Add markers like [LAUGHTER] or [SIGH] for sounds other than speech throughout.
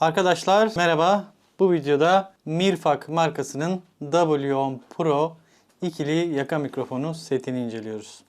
Arkadaşlar merhaba. Bu videoda Mirfak markasının W10 Pro ikili yaka mikrofonu setini inceliyoruz.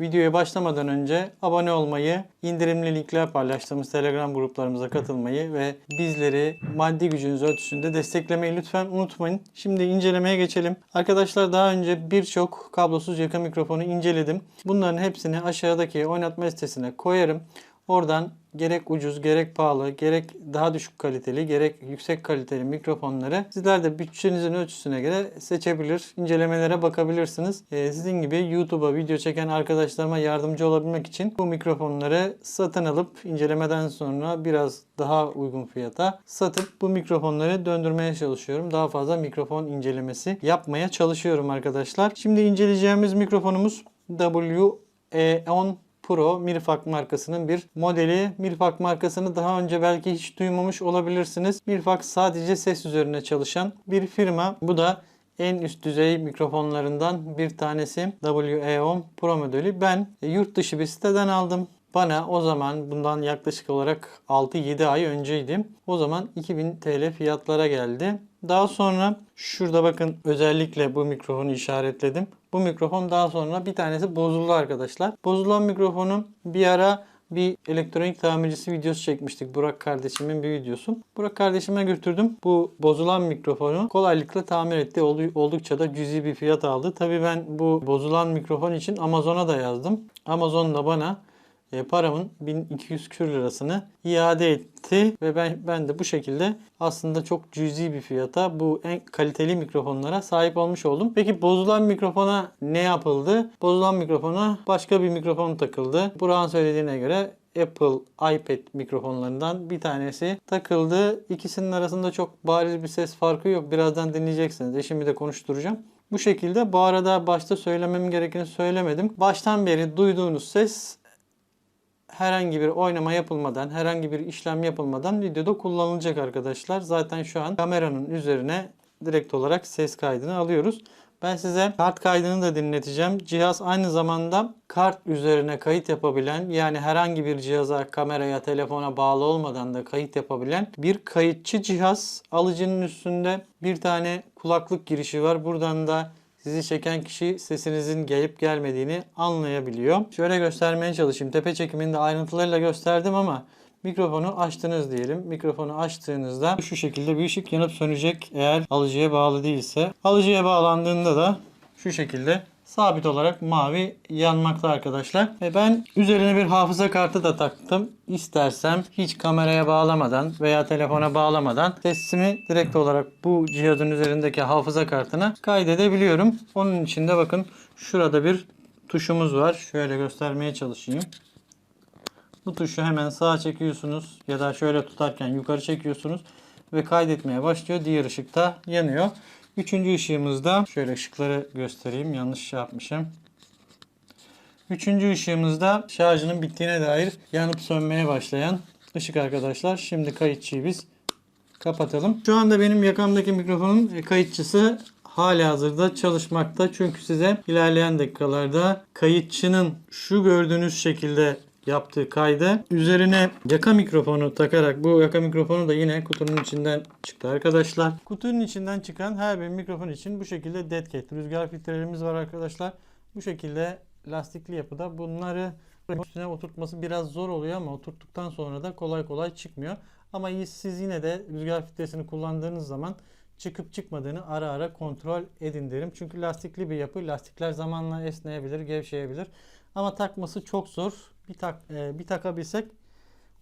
Videoya başlamadan önce abone olmayı, indirimli linkler paylaştığımız Telegram gruplarımıza katılmayı ve bizleri maddi gücünüz ölçüsünde desteklemeyi lütfen unutmayın. Şimdi incelemeye geçelim. Arkadaşlar daha önce birçok kablosuz yaka mikrofonu inceledim. Bunların hepsini aşağıdaki oynatma listesine koyarım. Oradan gerek ucuz, gerek pahalı, gerek daha düşük kaliteli, gerek yüksek kaliteli mikrofonları sizler de bütçenizin ölçüsüne göre seçebilir, incelemelere bakabilirsiniz. Ee, sizin gibi YouTube'a video çeken arkadaşlarıma yardımcı olabilmek için bu mikrofonları satın alıp incelemeden sonra biraz daha uygun fiyata satıp bu mikrofonları döndürmeye çalışıyorum. Daha fazla mikrofon incelemesi yapmaya çalışıyorum arkadaşlar. Şimdi inceleyeceğimiz mikrofonumuz WE10 Pro Mirfak markasının bir modeli. Mirfak markasını daha önce belki hiç duymamış olabilirsiniz. Mirfak sadece ses üzerine çalışan bir firma. Bu da en üst düzey mikrofonlarından bir tanesi WE10 Pro modeli. Ben yurt dışı bir siteden aldım. Bana o zaman bundan yaklaşık olarak 6-7 ay önceydi. O zaman 2000 TL fiyatlara geldi. Daha sonra şurada bakın özellikle bu mikrofonu işaretledim. Bu mikrofon daha sonra bir tanesi bozuldu arkadaşlar. Bozulan mikrofonu bir ara bir elektronik tamircisi videosu çekmiştik. Burak kardeşimin bir videosu. Burak kardeşime götürdüm. Bu bozulan mikrofonu kolaylıkla tamir etti. Oldu- Oldukça da cüzi bir fiyat aldı. Tabii ben bu bozulan mikrofon için Amazon'a da yazdım. Amazon da bana e, paramın 1200 kür lirasını iade etti ve ben ben de bu şekilde aslında çok cüzi bir fiyata bu en kaliteli mikrofonlara sahip olmuş oldum. Peki bozulan mikrofona ne yapıldı? Bozulan mikrofona başka bir mikrofon takıldı. Burak'ın söylediğine göre Apple iPad mikrofonlarından bir tanesi takıldı. İkisinin arasında çok bariz bir ses farkı yok. Birazdan dinleyeceksiniz. Eşimi de konuşturacağım. Bu şekilde bu arada başta söylemem gerekeni söylemedim. Baştan beri duyduğunuz ses herhangi bir oynama yapılmadan, herhangi bir işlem yapılmadan videoda kullanılacak arkadaşlar. Zaten şu an kameranın üzerine direkt olarak ses kaydını alıyoruz. Ben size kart kaydını da dinleteceğim. Cihaz aynı zamanda kart üzerine kayıt yapabilen yani herhangi bir cihaza, kameraya, telefona bağlı olmadan da kayıt yapabilen bir kayıtçı cihaz. Alıcının üstünde bir tane kulaklık girişi var. Buradan da sizi çeken kişi sesinizin gelip gelmediğini anlayabiliyor. Şöyle göstermeye çalışayım. Tepe çekiminde ayrıntılarıyla gösterdim ama mikrofonu açtınız diyelim. Mikrofonu açtığınızda şu şekilde bir ışık yanıp sönecek eğer alıcıya bağlı değilse. Alıcıya bağlandığında da şu şekilde sabit olarak mavi yanmakta arkadaşlar. Ve ben üzerine bir hafıza kartı da taktım. İstersem hiç kameraya bağlamadan veya telefona bağlamadan sesimi direkt olarak bu cihazın üzerindeki hafıza kartına kaydedebiliyorum. Onun için de bakın şurada bir tuşumuz var. Şöyle göstermeye çalışayım. Bu tuşu hemen sağa çekiyorsunuz ya da şöyle tutarken yukarı çekiyorsunuz ve kaydetmeye başlıyor. Diğer ışık da yanıyor. Üçüncü ışığımızda şöyle ışıkları göstereyim. Yanlış şey yapmışım. Üçüncü ışığımızda şarjının bittiğine dair yanıp sönmeye başlayan ışık arkadaşlar. Şimdi kayıtçıyı biz kapatalım. Şu anda benim yakamdaki mikrofonun e, kayıtçısı hala hazırda çalışmakta. Çünkü size ilerleyen dakikalarda kayıtçının şu gördüğünüz şekilde yaptığı kaydı üzerine yaka mikrofonu takarak bu yaka mikrofonu da yine kutunun içinden çıktı arkadaşlar. Kutunun içinden çıkan her bir mikrofon için bu şekilde dead cat rüzgar filtrelerimiz var arkadaşlar. Bu şekilde lastikli yapıda bunları üstüne oturtması biraz zor oluyor ama oturttuktan sonra da kolay kolay çıkmıyor. Ama siz yine de rüzgar filtresini kullandığınız zaman çıkıp çıkmadığını ara ara kontrol edin derim. Çünkü lastikli bir yapı. Lastikler zamanla esneyebilir, gevşeyebilir. Ama takması çok zor. Bir tak e, bir takabilsek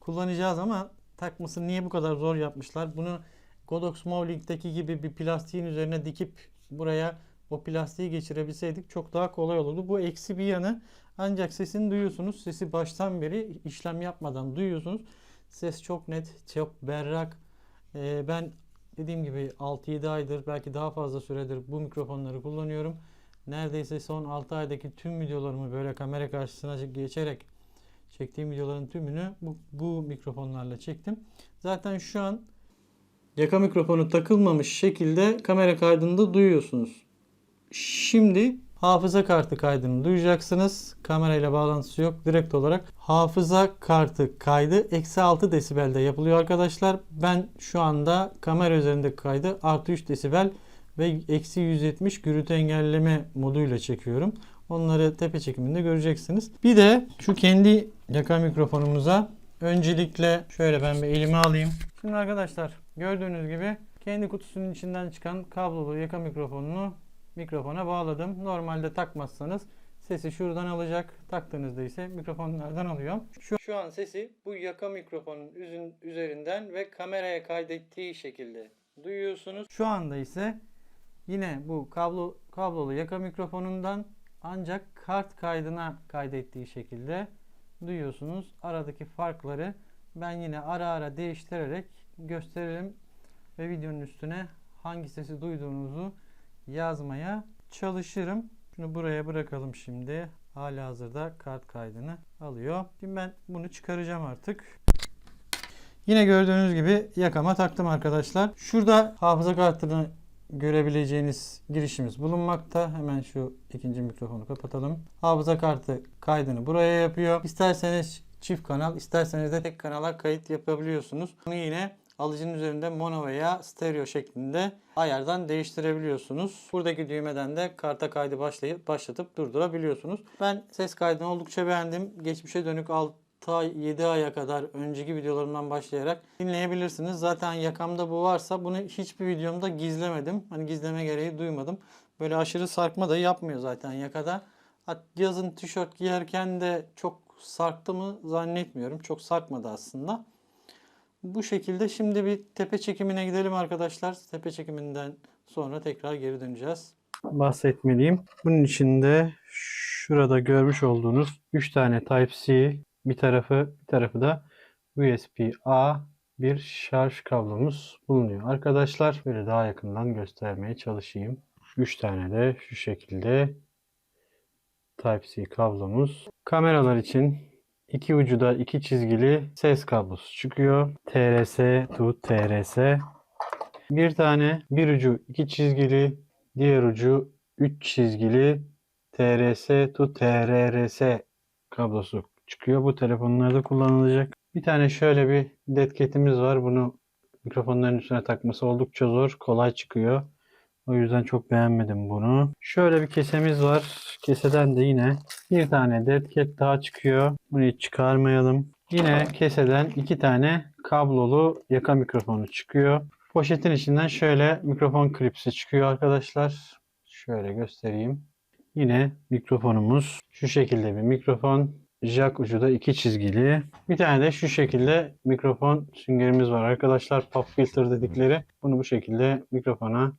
kullanacağız ama takması niye bu kadar zor yapmışlar? Bunu Godox Mowlink'teki gibi bir plastiğin üzerine dikip buraya o plastiği geçirebilseydik çok daha kolay olurdu. Bu eksi bir yanı. Ancak sesini duyuyorsunuz. Sesi baştan beri işlem yapmadan duyuyorsunuz. Ses çok net, çok berrak. Ee, ben dediğim gibi 6-7 aydır belki daha fazla süredir bu mikrofonları kullanıyorum. Neredeyse son 6 aydaki tüm videolarımı böyle kamera karşısına geçerek çektiğim videoların tümünü bu, bu mikrofonlarla çektim. Zaten şu an yaka mikrofonu takılmamış şekilde kamera kaydında duyuyorsunuz. Şimdi hafıza kartı kaydını duyacaksınız. Kamerayla bağlantısı yok. Direkt olarak hafıza kartı kaydı eksi 6 desibelde yapılıyor arkadaşlar. Ben şu anda kamera üzerindeki kaydı artı 3 desibel ve eksi 170 gürültü engelleme moduyla çekiyorum. Onları tepe çekiminde göreceksiniz. Bir de şu kendi yaka mikrofonumuza öncelikle şöyle ben bir elime alayım. Şimdi arkadaşlar gördüğünüz gibi kendi kutusunun içinden çıkan kablolu yaka mikrofonunu mikrofona bağladım. Normalde takmazsanız sesi şuradan alacak. Taktığınızda ise mikrofonlardan alıyor. Şu, şu an sesi bu yaka mikrofonun üzerinden ve kameraya kaydettiği şekilde duyuyorsunuz. Şu anda ise yine bu kablo kablolu yaka mikrofonundan ancak kart kaydına kaydettiği şekilde duyuyorsunuz. Aradaki farkları ben yine ara ara değiştirerek gösterelim ve videonun üstüne hangi sesi duyduğunuzu yazmaya çalışırım. Şunu buraya bırakalım şimdi. Hala hazırda kart kaydını alıyor. Şimdi ben bunu çıkaracağım artık. Yine gördüğünüz gibi yakama taktım arkadaşlar. Şurada hafıza kartını görebileceğiniz girişimiz bulunmakta. Hemen şu ikinci mikrofonu kapatalım. Hafıza kartı kaydını buraya yapıyor. İsterseniz çift kanal, isterseniz de tek kanala kayıt yapabiliyorsunuz. Bunu yine alıcının üzerinde mono veya stereo şeklinde ayardan değiştirebiliyorsunuz. Buradaki düğmeden de karta kaydı başlayıp başlatıp durdurabiliyorsunuz. Ben ses kaydını oldukça beğendim. Geçmişe dönük 6 ay 7 aya kadar önceki videolarımdan başlayarak dinleyebilirsiniz. Zaten yakamda bu varsa bunu hiçbir videomda gizlemedim. Hani gizleme gereği duymadım. Böyle aşırı sarkma da yapmıyor zaten yakada. Yazın tişört giyerken de çok sarktı mı zannetmiyorum. Çok sarkmadı aslında. Bu şekilde şimdi bir tepe çekimine gidelim arkadaşlar. Tepe çekiminden sonra tekrar geri döneceğiz. Bahsetmeliyim. Bunun içinde şurada görmüş olduğunuz 3 tane Type-C bir tarafı bir tarafı da USB-A bir şarj kablomuz bulunuyor. Arkadaşlar böyle daha yakından göstermeye çalışayım. 3 tane de şu şekilde Type-C kablomuz. Kameralar için iki ucu da iki çizgili ses kablosu çıkıyor. TRS to TRS. Bir tane bir ucu iki çizgili, diğer ucu üç çizgili TRS to TRRS kablosu çıkıyor. Bu telefonlarda kullanılacak. Bir tane şöyle bir dead var. Bunu mikrofonların üstüne takması oldukça zor. Kolay çıkıyor. O yüzden çok beğenmedim bunu. Şöyle bir kesemiz var. Keseden de yine bir tane dead cat daha çıkıyor. Bunu hiç çıkarmayalım. Yine keseden iki tane kablolu yaka mikrofonu çıkıyor. Poşetin içinden şöyle mikrofon klipsi çıkıyor arkadaşlar. Şöyle göstereyim. Yine mikrofonumuz şu şekilde bir mikrofon. Jack ucu da iki çizgili. Bir tane de şu şekilde mikrofon süngerimiz var arkadaşlar. Pop filter dedikleri. Bunu bu şekilde mikrofona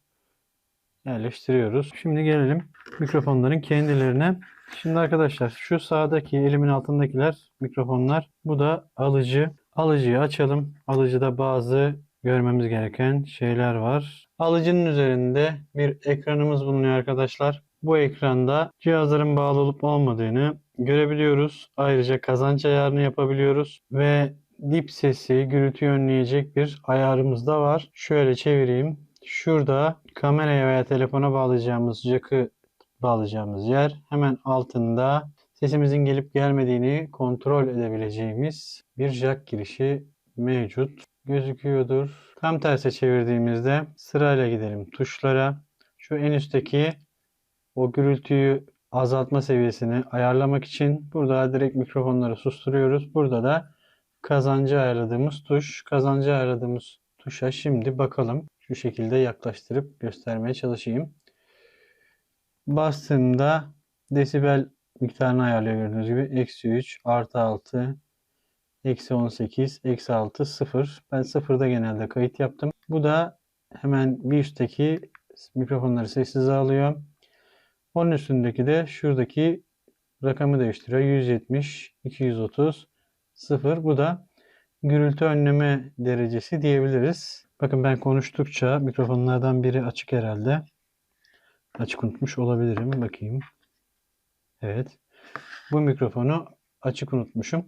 yerleştiriyoruz. Şimdi gelelim mikrofonların kendilerine. Şimdi arkadaşlar şu sağdaki elimin altındakiler mikrofonlar. Bu da alıcı. Alıcıyı açalım. Alıcıda bazı görmemiz gereken şeyler var. Alıcının üzerinde bir ekranımız bulunuyor arkadaşlar. Bu ekranda cihazların bağlı olup olmadığını görebiliyoruz. Ayrıca kazanç ayarını yapabiliyoruz ve dip sesi, gürültüyü önleyecek bir ayarımız da var. Şöyle çevireyim. Şurada kameraya veya telefona bağlayacağımız jack'ı bağlayacağımız yer. Hemen altında sesimizin gelip gelmediğini kontrol edebileceğimiz bir jack girişi mevcut. Gözüküyordur. Tam terse çevirdiğimizde sırayla gidelim tuşlara. Şu en üstteki o gürültüyü azaltma seviyesini ayarlamak için burada direkt mikrofonları susturuyoruz. Burada da kazancı ayarladığımız tuş. Kazancı ayarladığımız tuşa şimdi bakalım. Şu şekilde yaklaştırıp göstermeye çalışayım. Bastığımda desibel miktarını ayarlıyor gördüğünüz gibi. Eksi 3, artı 6, eksi 18, eksi 6, 0. Ben sıfırda genelde kayıt yaptım. Bu da hemen bir üstteki mikrofonları sessize alıyor. Onun üstündeki de şuradaki rakamı değiştiriyor. 170, 230, 0. Bu da gürültü önleme derecesi diyebiliriz. Bakın ben konuştukça mikrofonlardan biri açık herhalde. Açık unutmuş olabilirim. Bakayım. Evet. Bu mikrofonu açık unutmuşum.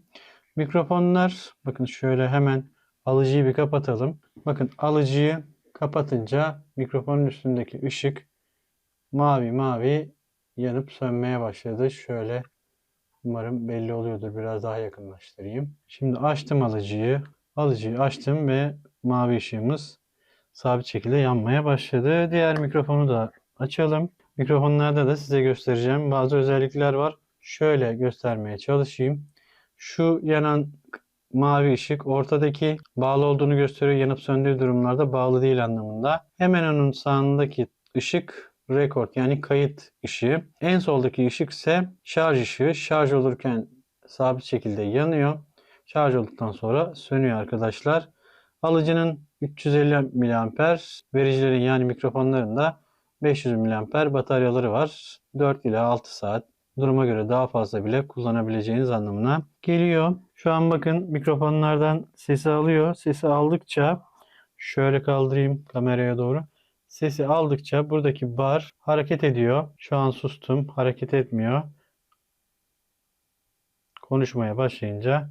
Mikrofonlar bakın şöyle hemen alıcıyı bir kapatalım. Bakın alıcıyı kapatınca mikrofonun üstündeki ışık mavi mavi yanıp sönmeye başladı. Şöyle umarım belli oluyordur. Biraz daha yakınlaştırayım. Şimdi açtım alıcıyı. Alıcıyı açtım ve mavi ışığımız sabit şekilde yanmaya başladı. Diğer mikrofonu da açalım. Mikrofonlarda da size göstereceğim bazı özellikler var. Şöyle göstermeye çalışayım. Şu yanan mavi ışık ortadaki bağlı olduğunu gösteriyor. Yanıp söndüğü durumlarda bağlı değil anlamında. Hemen onun sağındaki ışık rekord yani kayıt ışığı. En soldaki ışık ise şarj ışığı. Şarj olurken sabit şekilde yanıyor. Şarj olduktan sonra sönüyor arkadaşlar. Alıcının 350 mAh, vericilerin yani mikrofonların da 500 mAh bataryaları var. 4 ila 6 saat duruma göre daha fazla bile kullanabileceğiniz anlamına geliyor. Şu an bakın mikrofonlardan sesi alıyor. Sesi aldıkça şöyle kaldırayım kameraya doğru. Sesi aldıkça buradaki bar hareket ediyor. Şu an sustum. Hareket etmiyor. Konuşmaya başlayınca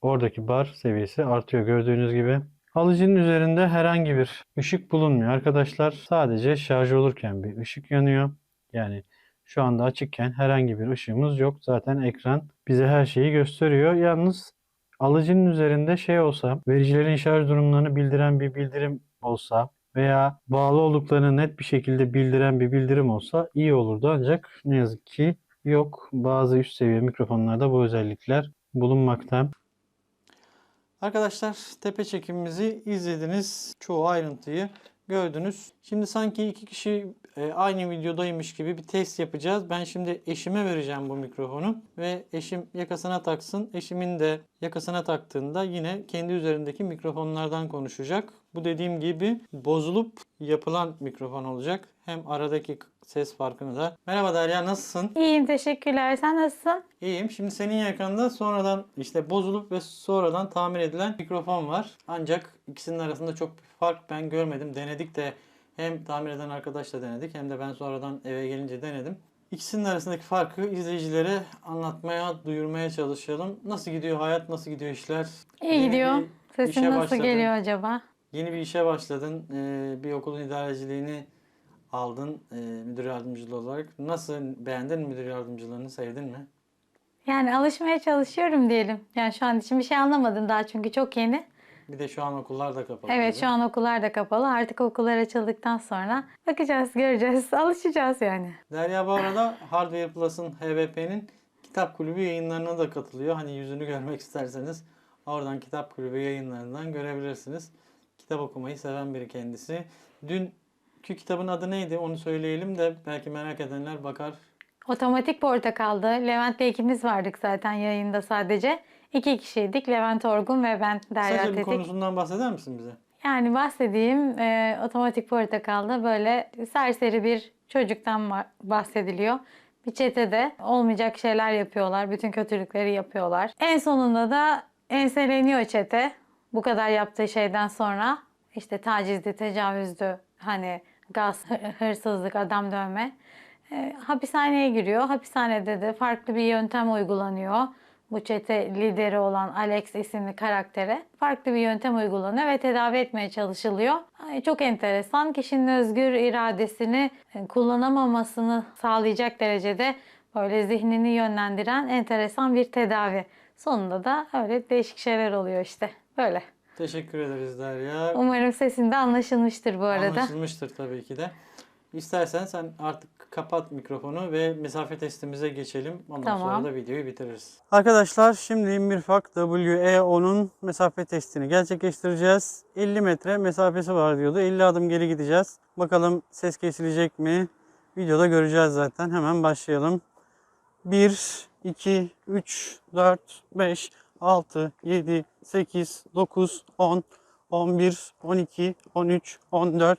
oradaki bar seviyesi artıyor gördüğünüz gibi. Alıcının üzerinde herhangi bir ışık bulunmuyor arkadaşlar. Sadece şarj olurken bir ışık yanıyor. Yani şu anda açıkken herhangi bir ışığımız yok. Zaten ekran bize her şeyi gösteriyor. Yalnız alıcının üzerinde şey olsa, vericilerin şarj durumlarını bildiren bir bildirim olsa veya bağlı olduklarını net bir şekilde bildiren bir bildirim olsa iyi olurdu. Ancak ne yazık ki yok. Bazı üst seviye mikrofonlarda bu özellikler bulunmakta. Arkadaşlar tepe çekimimizi izlediniz. Çoğu ayrıntıyı gördünüz. Şimdi sanki iki kişi e, aynı videodaymış gibi bir test yapacağız. Ben şimdi eşime vereceğim bu mikrofonu ve eşim yakasına taksın. Eşimin de yakasına taktığında yine kendi üzerindeki mikrofonlardan konuşacak. Bu dediğim gibi bozulup yapılan mikrofon olacak. Hem aradaki ses farkını da. Merhaba Derya nasılsın? İyiyim teşekkürler. Sen nasılsın? İyiyim. Şimdi senin yakanda sonradan işte bozulup ve sonradan tamir edilen mikrofon var. Ancak ikisinin arasında çok fark ben görmedim. Denedik de hem tamir eden arkadaşla denedik hem de ben sonradan eve gelince denedim. İkisinin arasındaki farkı izleyicilere anlatmaya, duyurmaya çalışalım. Nasıl gidiyor hayat, nasıl gidiyor işler? İyi Yeni gidiyor. Sesin nasıl başladın. geliyor acaba? Yeni bir işe başladın. Ee, bir okulun idareciliğini aldın ee, müdür yardımcılığı olarak. Nasıl beğendin müdür yardımcılığını sevdin mi? Yani alışmaya çalışıyorum diyelim. Yani şu an için bir şey anlamadım daha çünkü çok yeni. Bir de şu an okullar da kapalı. Evet şu an okullar da kapalı. Artık okullar açıldıktan sonra bakacağız, göreceğiz, [LAUGHS] alışacağız yani. Derya bu arada Hardware Plus'ın HVP'nin kitap kulübü yayınlarına da katılıyor. Hani yüzünü görmek isterseniz oradan kitap kulübü yayınlarından görebilirsiniz. Kitap okumayı seven biri kendisi. Dünkü kitabın adı neydi onu söyleyelim de belki merak edenler bakar. Otomatik portakaldı. Levent'le ikimiz vardık zaten yayında sadece. İki kişiydik. Levent Orgun ve ben Derya Kısaca bir Tetik. konusundan bahseder misin bize? Yani bahsedeyim e, otomatik portakalda böyle serseri bir çocuktan bahsediliyor. Bir çetede olmayacak şeyler yapıyorlar. Bütün kötülükleri yapıyorlar. En sonunda da enseleniyor çete. Bu kadar yaptığı şeyden sonra işte tacizdi, tecavüzdü, hani gaz, hı- hırsızlık, adam dövme. E, hapishaneye giriyor. Hapishanede de farklı bir yöntem uygulanıyor. Bu çete lideri olan Alex isimli karaktere farklı bir yöntem uygulanıyor ve tedavi etmeye çalışılıyor. Ay, Çok enteresan. Kişinin özgür iradesini e, kullanamamasını sağlayacak derecede böyle zihnini yönlendiren enteresan bir tedavi. Sonunda da öyle değişik şeyler oluyor işte. Böyle. Teşekkür ederiz Derya. Umarım sesinde anlaşılmıştır bu arada. Anlaşılmıştır tabii ki de. İstersen sen artık kapat mikrofonu ve mesafe testimize geçelim. Ondan Tamam. sonra da videoyu bitiririz. Arkadaşlar şimdi Mirfak WE10'un mesafe testini gerçekleştireceğiz. 50 metre mesafesi var diyordu. 50 adım geri gideceğiz. Bakalım ses kesilecek mi? Videoda göreceğiz zaten. Hemen başlayalım. 1, 2, 3, 4, 5, 6, 7, 8, 9, 10, 11, 12, 13, 14,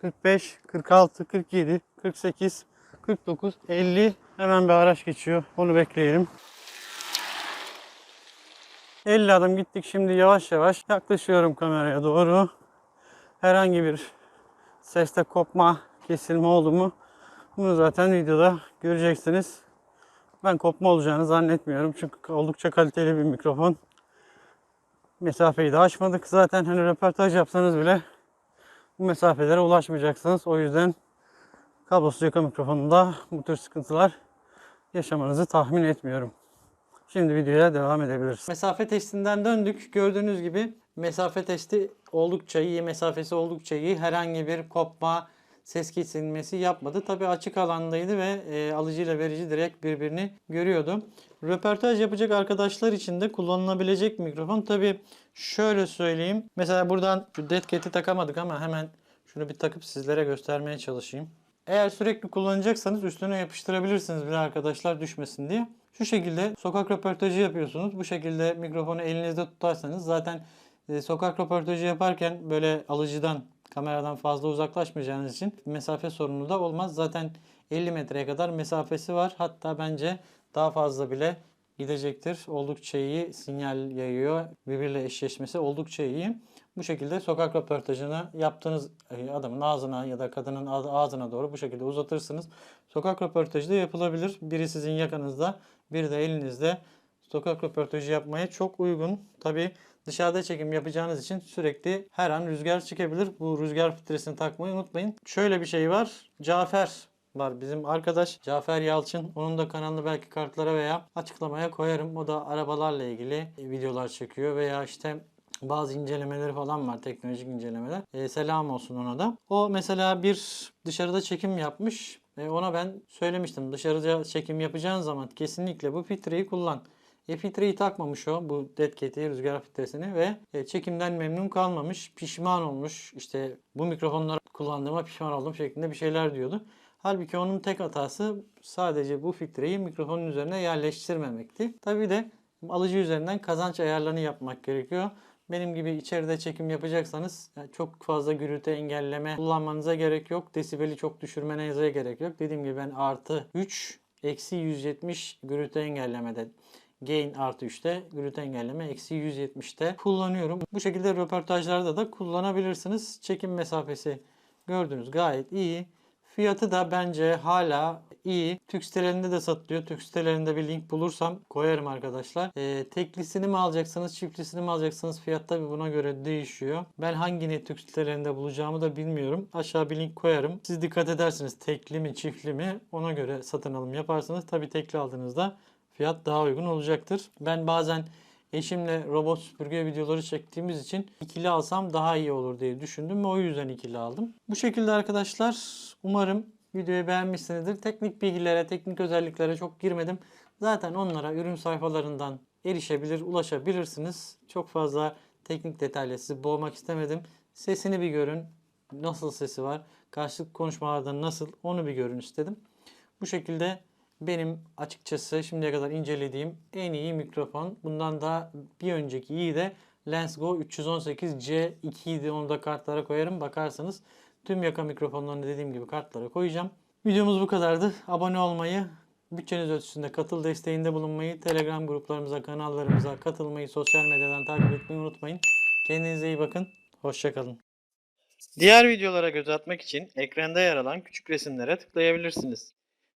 45, 46, 47, 48, 49, 50. Hemen bir araç geçiyor. Onu bekleyelim. 50 adım gittik. Şimdi yavaş yavaş yaklaşıyorum kameraya doğru. Herhangi bir seste kopma, kesilme oldu mu? Bunu zaten videoda göreceksiniz. Ben kopma olacağını zannetmiyorum. Çünkü oldukça kaliteli bir mikrofon. Mesafeyi de aşmadık. Zaten hani röportaj yapsanız bile bu mesafelere ulaşmayacaksınız. O yüzden kablosuz yaka mikrofonunda bu tür sıkıntılar yaşamanızı tahmin etmiyorum. Şimdi videoya devam edebiliriz. Mesafe testinden döndük. Gördüğünüz gibi mesafe testi oldukça iyi. Mesafesi oldukça iyi. Herhangi bir kopma, ses kesilmesi yapmadı. Tabi açık alandaydı ve e, alıcı ile verici direkt birbirini görüyordu. Röportaj yapacak arkadaşlar için de kullanılabilecek mikrofon. Tabi şöyle söyleyeyim. Mesela buradan şu dead takamadık ama hemen şunu bir takıp sizlere göstermeye çalışayım. Eğer sürekli kullanacaksanız üstüne yapıştırabilirsiniz bile arkadaşlar düşmesin diye. Şu şekilde sokak röportajı yapıyorsunuz. Bu şekilde mikrofonu elinizde tutarsanız zaten e, sokak röportajı yaparken böyle alıcıdan, kameradan fazla uzaklaşmayacağınız için mesafe sorunu da olmaz. Zaten 50 metreye kadar mesafesi var. Hatta bence daha fazla bile gidecektir. Oldukça iyi sinyal yayıyor. Birbiriyle eşleşmesi oldukça iyi. Bu şekilde sokak röportajını yaptığınız e, adamın ağzına ya da kadının ağ- ağzına doğru bu şekilde uzatırsınız. Sokak röportajı da yapılabilir. Biri sizin yakanızda, biri de elinizde. Sokak röportajı yapmaya çok uygun. Tabi dışarıda çekim yapacağınız için sürekli her an rüzgar çıkabilir. Bu rüzgar filtresini takmayı unutmayın. Şöyle bir şey var. Cafer var bizim arkadaş Cafer Yalçın. Onun da kanalını belki kartlara veya açıklamaya koyarım. O da arabalarla ilgili videolar çekiyor veya işte bazı incelemeleri falan var teknolojik incelemeler. E, selam olsun ona da. O mesela bir dışarıda çekim yapmış. E, ona ben söylemiştim dışarıda çekim yapacağın zaman kesinlikle bu filtreyi kullan. E, filtreyi takmamış o bu dead cat'i rüzgar filtresini ve e, çekimden memnun kalmamış. Pişman olmuş. İşte bu mikrofonları kullandığıma pişman oldum şeklinde bir şeyler diyordu. Halbuki onun tek hatası sadece bu filtreyi mikrofonun üzerine yerleştirmemekti. Tabii de alıcı üzerinden kazanç ayarlarını yapmak gerekiyor. Benim gibi içeride çekim yapacaksanız çok fazla gürültü engelleme kullanmanıza gerek yok. Desibeli çok düşürmenize gerek yok. Dediğim gibi ben artı 3 eksi 170 gürültü engellemede gain artı 3'te gürültü engelleme eksi 170'te kullanıyorum. Bu şekilde röportajlarda da kullanabilirsiniz. Çekim mesafesi gördüğünüz gayet iyi. Fiyatı da bence hala iyi. Türk sitelerinde de satılıyor. Türk sitelerinde bir link bulursam koyarım arkadaşlar. Ee, teklisini mi alacaksınız, çiftlisini mi alacaksınız? Fiyat tabi buna göre değişiyor. Ben hangini Türk sitelerinde bulacağımı da bilmiyorum. Aşağı bir link koyarım. Siz dikkat edersiniz tekli mi, çiftli mi? Ona göre satın alım yaparsınız. Tabi tekli aldığınızda fiyat daha uygun olacaktır. Ben bazen eşimle robot süpürge videoları çektiğimiz için ikili alsam daha iyi olur diye düşündüm ve o yüzden ikili aldım. Bu şekilde arkadaşlar umarım videoyu beğenmişsinizdir. Teknik bilgilere, teknik özelliklere çok girmedim. Zaten onlara ürün sayfalarından erişebilir, ulaşabilirsiniz. Çok fazla teknik detayla sizi boğmak istemedim. Sesini bir görün. Nasıl sesi var? Karşılıklı konuşmalarda nasıl? Onu bir görün istedim. Bu şekilde benim açıkçası şimdiye kadar incelediğim en iyi mikrofon. Bundan da bir önceki iyi de Lensgo 318C2 idi. Onu da kartlara koyarım. Bakarsanız tüm yaka mikrofonlarını dediğim gibi kartlara koyacağım. Videomuz bu kadardı. Abone olmayı, bütçeniz ölçüsünde katıl desteğinde bulunmayı, Telegram gruplarımıza, kanallarımıza katılmayı, sosyal medyadan takip etmeyi unutmayın. Kendinize iyi bakın. Hoşçakalın. Diğer videolara göz atmak için ekranda yer alan küçük resimlere tıklayabilirsiniz.